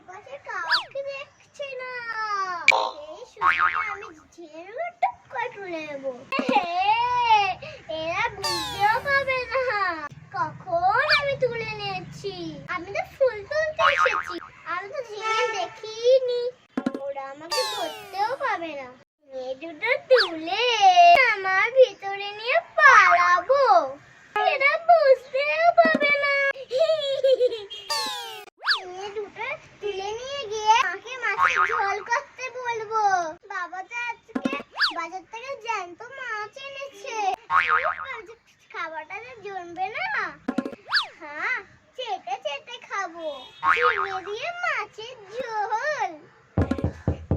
আশেপাশে কাউকে দেখছি না। এই আমি ঝেড়ে নেব। এরা বুঝতেও পাবে না। কখন আমি তুলে নিয়েছি? আমি তো ফুল তুলতে এসেছি। আমি তো ঝিঙে দেখিনি। ওরা আমাকে ধরতেও পাবে না। দুটো তুলে ঝোল করতে বলব। বাবা তো আজকে বাজার থেকে জ্যান্ত মাছ এনেছে। খাবারটা জমবে না। হ্যাঁ চেটে চেটে খাব। দিয়ে মাছের ঝোল।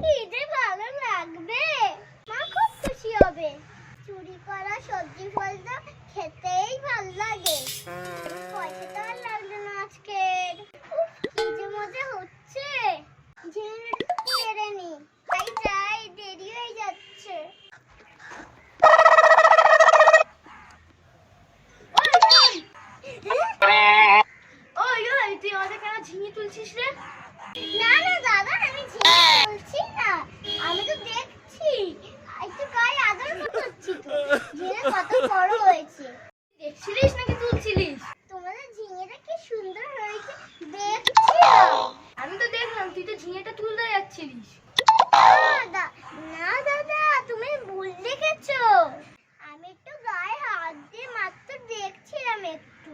খেতে ভালো লাগবে। মা খুব খুশি হবে। চুরি করা সবজি ফল তো খেতেই ভালো লাগে। পয়সাটা ঝিঙে তুলছিস রে? না না, দাদা, আমি বলছি না। আমি তো দেখছি। একটু গায়ে আদর করছি তো। ঝিঙে কত বড় হয়েছে। দেখছিলিস নাকি তুলছিলিস? তোমাদের ঝিঙেটা কি সুন্দর হয়েছে? দেখছিলাম। আমি তো দেখলাম, তুই তো ঝিঙেটা তুলতে যাচ্ছিলিস। না, দাদা, তুমি ভুল দেখেছ। আমি একটু গায়ে হাত দিয়ে মাত্র দেখছিলাম একটু।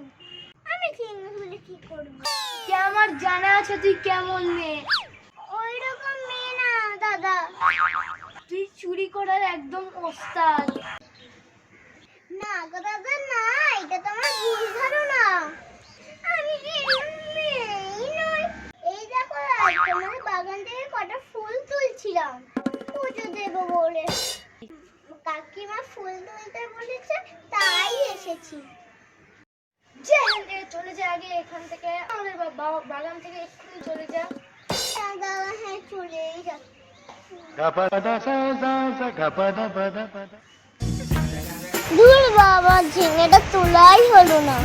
আমি ঝিঙে তুলে কি করব? জানা আছে তুই কেমন মেয়ে? ওই রকম মেয়ে না, দাদা। তুই চুরি করার একদম ওস্তাদ। না গো দাদা, না, এটা তো আমার ভুল ধারণা। আমি কি মেয়েই নই? এই দেখো আজ তোমাদের বাগান থেকে কটা ফুল তুলছিলাম। পুজো দেবো বলে। কাকিমা ফুল তুলতে বলেছে, তাই এসেছি। চলে যা আগে এখান থেকে আমাদের বাগান থেকে একটু চলে যা চলেই যা. দূর বাবা, ঝিঙেটা তোলাই হলো না